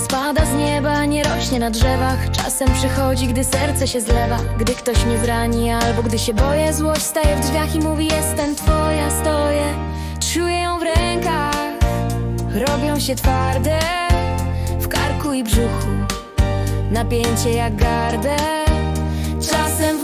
spada z nieba, nie rośnie na drzewach. Czasem przychodzi, gdy serce się zlewa. Gdy ktoś mnie zrani, albo gdy się boję Złość staje w drzwiach i mówi jestem twoja Stoję, czuję ją w rękach Robią się twarde. W karku i brzuchu Napięcie jak gardę. Czasem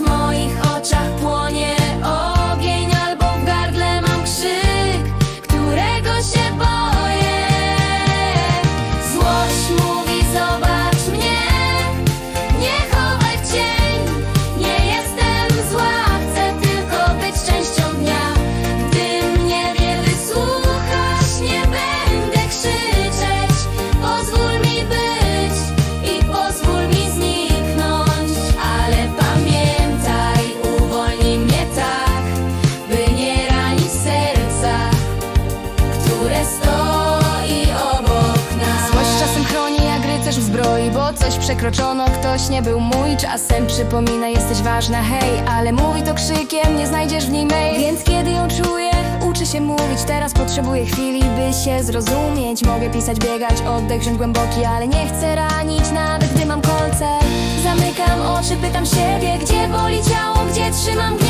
rycerz w bo coś przekroczono, ktoś nie był mój. Czasem przypomina, jesteś ważna, hej, ale mówi to krzykiem, nie znajdziesz w niej mail. Więc kiedy ją czuję, uczy się mówić, teraz potrzebuję chwili, by się zrozumieć. Mogę pisać, biegać, oddech wziąć głęboki, ale nie chcę ranić, nawet gdy mam kolce. Zamykam oczy, pytam siebie, gdzie boli ciało, gdzie trzymam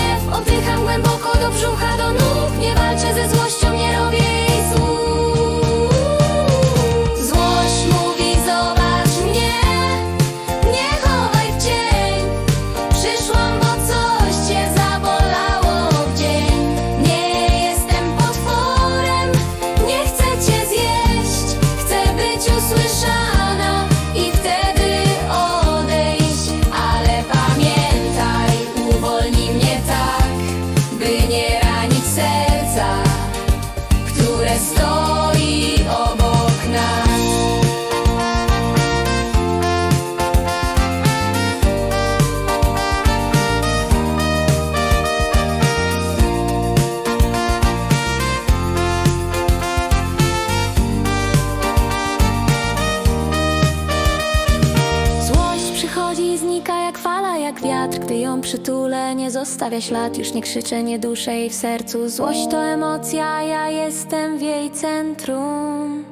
jak wiatr Gdy ją przytulę, nie zostawia ślad Już nie krzyczę, nie duszę jej w sercu. Złość to emocja, ja jestem w jej centrum